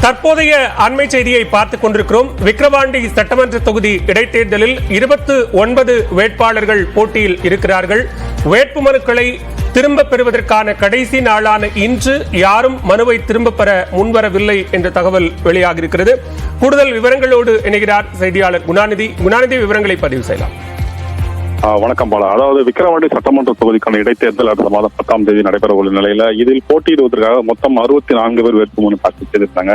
தற்போதைய அண்மை செய்தியை பார்த்துக் கொண்டிருக்கிறோம். விக்கிரவாண்டி சட்டமன்ற தொகுதி இடைத்தேர்தலில் இருபத்து ஒன்பது வேட்பாளர்கள் போட்டியில் இருக்கிறார்கள். வேட்பு மனுக்களை திரும்ப பெறுவதற்கான கடைசி நாளான இன்று யாரும் மனுவை திரும்ப பெற முன்வரவில்லை என்ற தகவல் வெளியாகியிருக்கிறது. கூடுதல் விவரங்களோடு இணைகிறார் செய்தியாளர் குணாநிதி. குணாநிதி விவரங்களை பதிவு செய்யலாம். வணக்கம் பாலா. அதாவது விக்கிரவாண்டி சட்டமன்ற தொகுதிக்கான இடைத்தேர்தல் அடுத்த மாதம் பத்தாம் தேதி நடைபெற உள்ள நிலையில இதில் போட்டியிடுவதற்காக மொத்தம் அறுபத்தி நான்கு பேர் வேட்புமனு தாக்கல் செய்திருந்தாங்க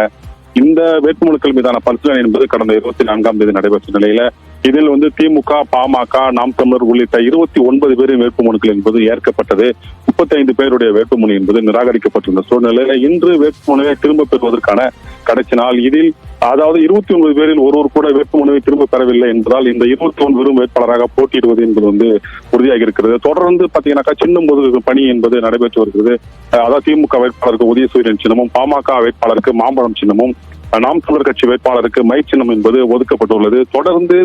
இந்த வேட்புமனுக்கள் மீதான பரிசீலனை என்பது கடந்த இருபத்தி நான்காம் தேதி நடைபெற்ற நிலையில இதில் வந்து திமுக பாமக நாம் தமிழர் உள்ளிட்ட இருபத்தி ஒன்பது பேரின் வேட்புமனுக்கள் என்பது ஏற்கப்பட்டது. முப்பத்தி ஐந்து பேருடைய வேட்புமனு என்பது நிராகரிக்கப்பட்டிருந்த சூழ்நிலையில இன்று வேட்புமனுவை திரும்ப பெறுவதற்கான கடைசி நாள் இதில் அதாவது இருபத்தி ஒன்பது பேரில் ஒருவர் கூட வேட்புமனுவை திரும்ப பெறவில்லை என்பதால் இந்த இருபத்தி ஒன்பது பேரும் வேட்பாளராக போட்டியிடுவது என்பது வந்து உறுதியாகி இருக்கிறது. தொடர்ந்து பாத்தீங்கன்னாக்கா சின்னம் ஒதுக்கு பணி என்பது நடைபெற்று வருகிறது. அதாவது திமுக வேட்பாளருக்கு உதயசூரியன் சின்னமும் பாமக வேட்பாளருக்கு மாம்பழம் சின்னமும் நாம் தமிழர் கட்சி வேட்பாளருக்கு மை சின்னம் என்பது ஒதுக்கப்பட்டுள்ளது. தொடர்ந்து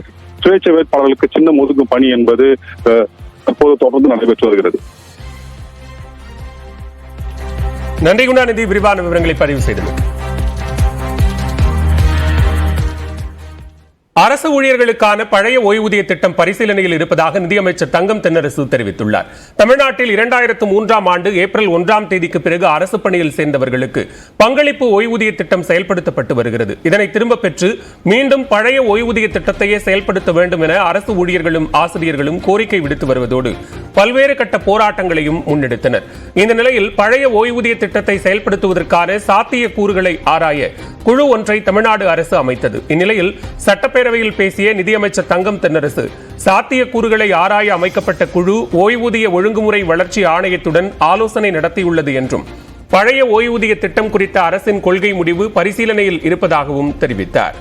சுயேட்சை வேட்பாளர்களுக்கு சின்னம் ஒதுக்கும் பணி என்பது அஹ், தற்போது தொடர்ந்து நடைபெற்று வருகிறது. நன்றி குண்டாநிதி விரிவான விவரங்களை பதிவு செய்தது அரசு ஊழியர்களுக்கான பழைய ஓய்வூதிய திட்டம் பரிசீலனையில் இருப்பதாக நிதியமைச்சர் தங்கம் தென்னரசு தெரிவித்துள்ளார். தமிழ்நாட்டில் இரண்டாயிரத்து மூன்றாம் ஆண்டு ஏப்ரல் ஒன்றாம் தேதிக்கு பிறகு அரசு பணியில் சேர்ந்தவர்களுக்கு பங்களிப்பு ஓய்வூதிய திட்டம் செயல்படுத்தப்பட்டு வருகிறது. இதனை திரும்ப பெற்று மீண்டும் பழைய ஓய்வூதிய திட்டத்தையே செயல்படுத்த வேண்டும் என அரசு ஊழியர்களும் ஆசிரியர்களும் கோரிக்கை விடுத்து வருவதோடு பல்வேறு கட்ட போராட்டங்களையும் முன்னெடுத்தனர். இந்த நிலையில் பழைய ஓய்வூதிய திட்டத்தை செயல்படுத்துவதற்கான சாத்திய கூறுகளை ஆராய குழு ஒன்றை தமிழ்நாடு அரசு அமைத்தது. இந்நிலையில் சட்டப்பேரவையில் பேசிய நிதியமைச்சர் தங்கம் தென்னரசு சாத்திய கூறுகளை ஆராய அமைக்கப்பட்ட குழு ஓய்வூதிய ஒழுங்குமுறை வளர்ச்சி ஆணையத்துடன் ஆலோசனை நடத்தியுள்ளது என்றும் பழைய ஓய்வூதிய திட்டம் குறித்த அரசின் கொள்கை முடிவு பரிசீலனையில் இருப்பதாகவும் தெரிவித்தார்.